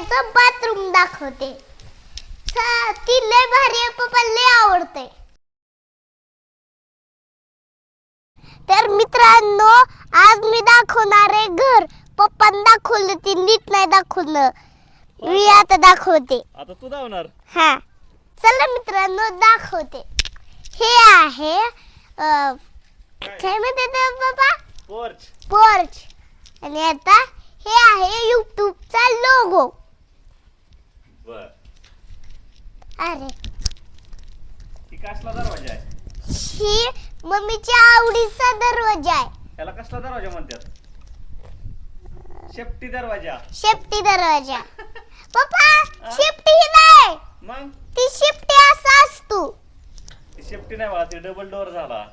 करायचं बाथरूम दाखवते. ती लय भारी पप्पा लय आवडते. तर मित्रांनो आज मी दाखवणार आहे घर. पप्पान दाखवलं ती नीट नाही दाखवलं. मी आता दाखवते. आता तू धावणार हा. चला मित्रांनो दाखवते. हे आहे अं, काय म्हणते ते बाबा पोर्च पोर्च आणि आता हे आहे युट्यूबचा लोगो बर. अरे. ही कसला दरवाजा आहे? ही मम्मीच्या आवडीचा दरवाजा आहे. त्याला कसला दरवाजा म्हणतात? शेपटी दरवाजा. शेपटी दरवाजा. पप्पा शेपटी ही नाही. मग? ती शेपटी असा असतो. ती शेपटी नाही मला ती डबल डोअर झाला.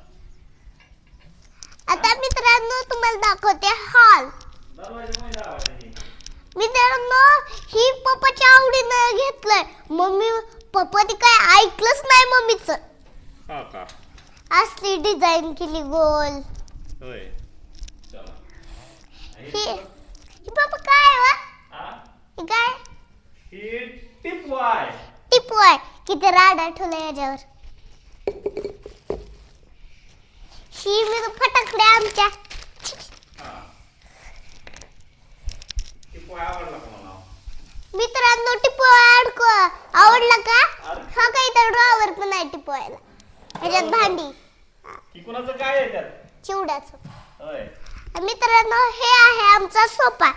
आता मित्रांनो तुम्हाला दाखवते हॉल दरवाजा पण दरवाजा ही. मित्रांनो ही पप्पाच्या आवडीनं घेतलंय. मम्मी पप्पाने काय ऐकलंच नाही मम्मीच. हा का? असली डिझाईन केली गोल. होय. चला. आणि ही ही ही पप्पा काय वा हा? ही काय? ही टिप वाय टिपू आहे किती राडा ठेवला याच्यावर. ही मी फटाकडे आमच्या हा टिप वाय आवडला का मला मित्रांनो टिपू अडको आवडला का. हा काही तर ड्रॉवर पण आहे टिपवायला? ह्याच्यात भांडी. ही कुणाचं काय आहे त्यात? चिवड्याचं. होय. मित्रांनो हे आहे आमचा सोफा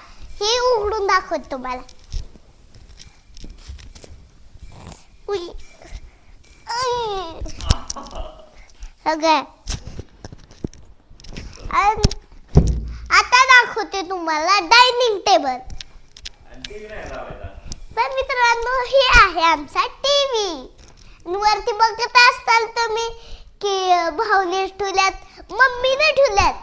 हे उघडून दाखवत तुम्हाला. उई. सगळं आता दाखवते तुम्हाला डायनिंग टेबल. आणि टीव्ही नाही लावायचा तर मित्रांनो हे आहे आमचा टीव्ही वरती बघत असताल तुम्ही की भाऊने ठेवल्यात मम्मीने ठेवल्यात.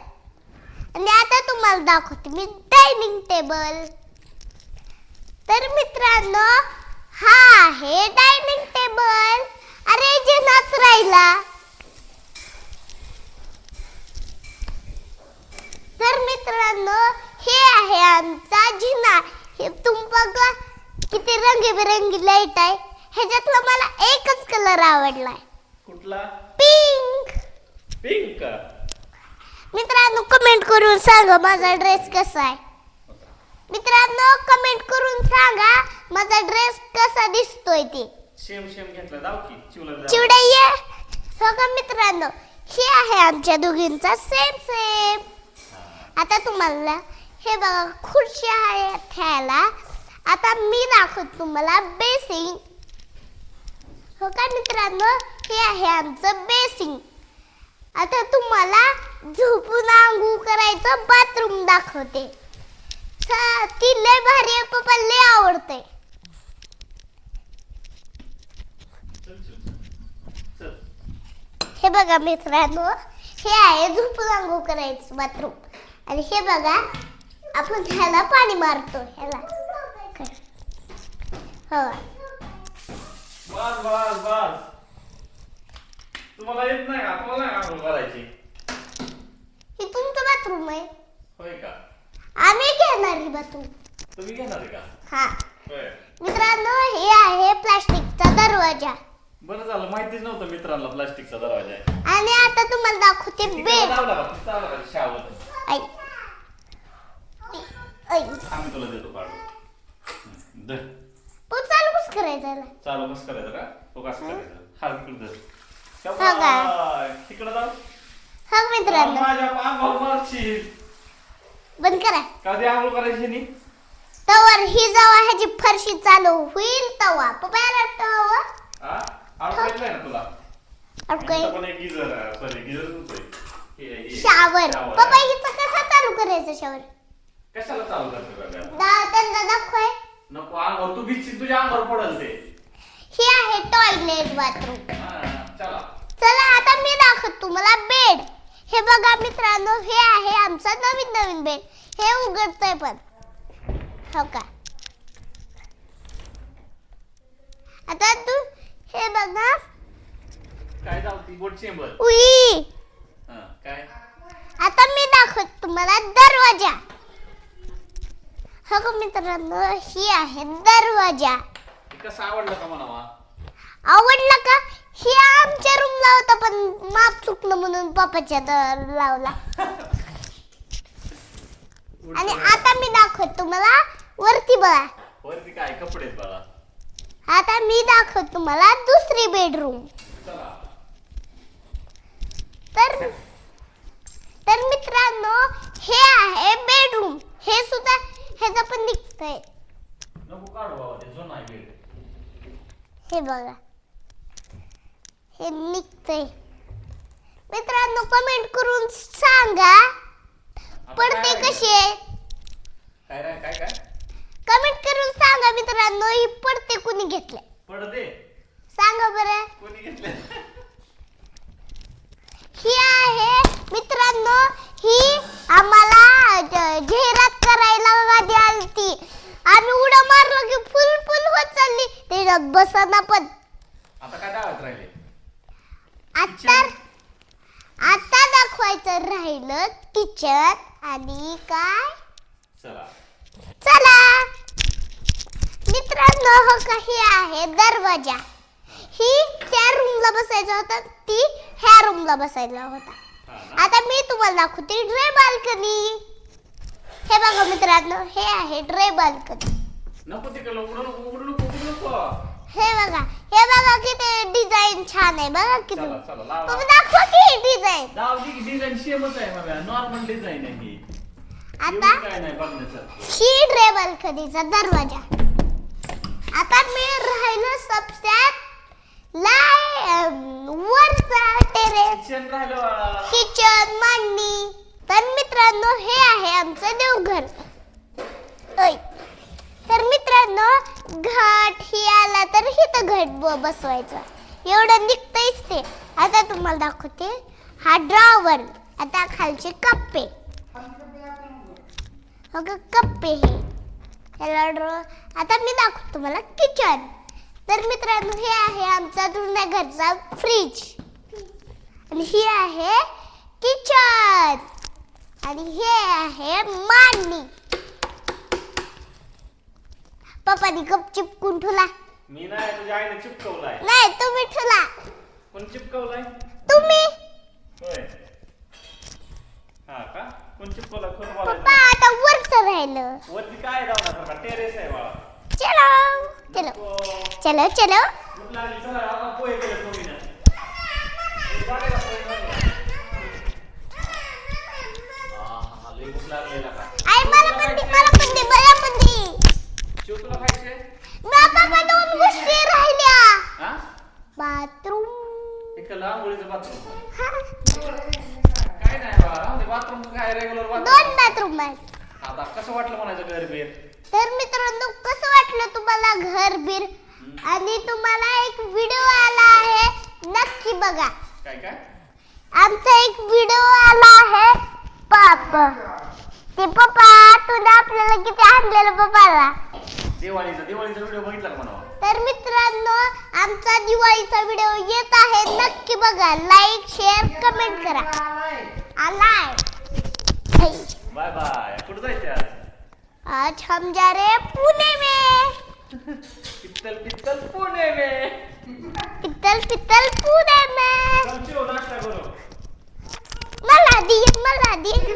आणि आता तुम्हाला दाखवते मी डायनिंग टेबल तर मित्रांनो हा आहे डायनिंग टेबल अरे जे नाच राहिला तर मित्रांनो हे आहे आमचा जिना. हे तुम बघा. किती रंगीबेरंगी लाइट आहे. ह्याच्यातला मला एकच कलर आवडलाय. कुठला? पिंक पिंक मित्रांनो कमेंट करून सांगा माझा ड्रेस कसा आहे. मित्रांनो कमेंट करून सांगा माझा ड्रेस कसा दिसतोय ते. शेम शेम घेतला. जाऊ की चिवला चिवडा ये. सगळं मित्रांनो हे आहे आमच्या दोघींचा सेम सेम आता तुम्हाला हे बघा खुर्ची आहे ठेवायला आता मी दाखवत तुम्हाला बेसिंग हो का मित्रांनो? हे आहे आमचं बेसिंग आता तुम्हाला झोपून आंघू करायचं बाथरूम दाखवते. स- ती लय भारी आहे पप्पा लय आवडते हे बघा मित्रांनो हे आहे झोपून आंघू करायचं बाथरूम. आणि हे बघा आपण ह्याला पाणी मारतो ह्याला. बस बस बस. तुम्हाला येत नाही का? तुम्हाला नाही आंघोळ करायची? हे तुमचं बाथरूम आहे. होय का? आम्ही घेणार ही बाथरूम. तुम्ही घेणार आहे का? हा. होय. मित्रांनो हे आहे प्लास्टिकचा दरवाजा. बरं झालं माहितीच नव्हतं मित्रांना प्लास्टिकचा दरवाजा आहे. आणि आता तुम्हाला दाखवते बेड लावला का तिथं लावला का शावत ऐ ऐ आम्ही तुला देतो काढून हं, धर. पण चालू कसं करायचं कसं करायचं का तो कसं करायचं हा इकडे धर का? शाबास. तिकडे जाऊ मित्रांनो. माझ्या अंगावर मारशील बंद करा. कधी आंघोळ करायची नी तवर ही जेव्हा ह्याची फरशी चालू होईल तवा. पप्पाला तवा. हा? आंघोळ करायचंय ना तुला? ओके इथं पण एक गिझर सॉरी गिझर होतोय. हे- शावर. पप्पा. हिचं कसं चालू करायचं शावर? कशाला चालू करतो त्यांना दाखवाय. नको अंगावर तू भिजशील तुझ्या अंगावर पडल ते. ही आहे टॉयलेट बाथरूम चला. चला आता मी दाखवतो तुम्हाला बेड हे बघा मित्रांनो हे आहे आमचा नवीन नवीन बेड हे उघडतंय पण. हो का? आता तू हे बघा. काय जाऊ ती बोट चेंबर उई. हा काय? आता मी दाखवतो तुम्हाला दरवाजा. हो का मित्रांनो? ही आहे दरवाजा. कसं आवडलं का म्हणावा? आवडला का? ही आमच्या रूमला होता पण माप चुकलं म्हणून पप्पाच्या द- लावला. आणि आता मी दाखवत तुम्हाला वरती बघा. वरती काय? कपडे आहेत बाळा आता मी दाखवत तुम्हाला दुसरी बेडरूम चला. तर तर मित्रांनो हे आहे बेडरूम हे सुद्धा ह्याचं पण निघतंय. नको काढू बाबा ते जुना आहे बेड हे बघा. हे निघतंय. मित्रांनो कमेंट करून सांगा. पडते? कशी आहे? काय राय काय काय? कमेंट करून सांगा मित्रांनो ही पडते कुणी घेतले पडदे सांगा बरं. कोणी घेतले ही आहे मित्रांनो ही आम्हाला ज- जाहिरात करायला गादी आलती आम्ही उड्या मारलो की फुल फुल होत चालली बसना पण आता काय दावत राहिले? आता आता दाखवायचं राहिलं किचन आणि काय? चला. चला. मित्रांनो हो काही आहे दरवाजा. ही त्या रूमला बसायचा होता ती ह्या रूमला बसायला होता. आता मी तुम्हाला दाखवते ड्रे बाल्कनी. हे बघा मित्रांनो हे आहे ड्रे बाल्कनी. नको तिकडलं उघडू नको उघडू नको उघडू नको. हे बघा हे बघा किती डिझाईन छान आहे बघा किती. चला चला लावा. तुम्ही दाखवा की डिझाईन डिझाईन सेमच आहे मला नॉर्मल डिझाईन आहे ही. आता एवढी काय नाही बघण्यासारखं. ही ड्रे बाल्कनीचा दरवाजा. आता मी राहिलो सबस्यात लाय अं, वरचा टेरेस किचन राहिलं बाळा. किचन मांडणी. तर मित्रांनो हे आहे आमचं देवघर. ऐ. तर मित्रांनो आला तर इथं घट ब- बसवायचं. एवढं निघतंयच ते. आता तुम्हाला दाखवते. हा ड्रॉवर आता खालचे कप्पे. अगं कप्पे हे. ह्याला ड्रॉ आता मी दाखवतो तुम्हाला किचन तर मित्रांनो हे आहे आमचा जुन्या घरचा फ्रीज आणि ही आहे किचन आणि हे आहे मांडणी. पप्पानी कप चिपकून ठेवला मी नाही तुझ्या आईने चिपकवलाय. नाही तुम्ही ठेवला कोण चिपकवलाय? तुम्ही. होय. हा का? कोण चिपकवलाय? कोण पप्पा बोलायचं आता वरच राहिलं. वरती काय जाऊ टेरेस आहे बाळा. चलो चलो. नको. चलो चलो. भूक लागली चला आता पोहे केले पोरीनं. हे झाले का पोहे झाले? आहा, लई भूक लागलेला का? आई मला पण दे मला पण दे मला पण दे. शिव तुला खायचे पप्पा दोन गोष्टी राहिल्या बाथरूम. आंघोळीचं बाथरूम. काय नाही बाळा बाथरूम काय रेग्युलर दोन बाथरूम आहेत. आता कसं वाटलं म्हणायचं घर बीर तर मित्रांनो कसं वाटलं तुम्हाला घर बीर आणि तुम्हाला एक व्हिडिओ आला आहे. नक्की बघा. काय काय? आमचा एक व्हिडिओ आला आहे. पाप. ते पप्पा तुला आपल्याला किती आणलेलं पप्पाला? दिवाळीचा दिवाळीचा व्हिडिओ बघितला का म्हणावा? तर मित्रांनो आमचा दिवाळीचा व्हिडिओ येत आहे. नक्की बघा. लाईक शेअर कमेंट करा. आलाय. बाय बाय कुठं जायचं आज? आज हम जा रहे हैं पुणे में. पित्तल पित्तल पुणे में. पित्तल पित्तल पुणे में. चल शिव नाश्ता करू. मला दी मला दी.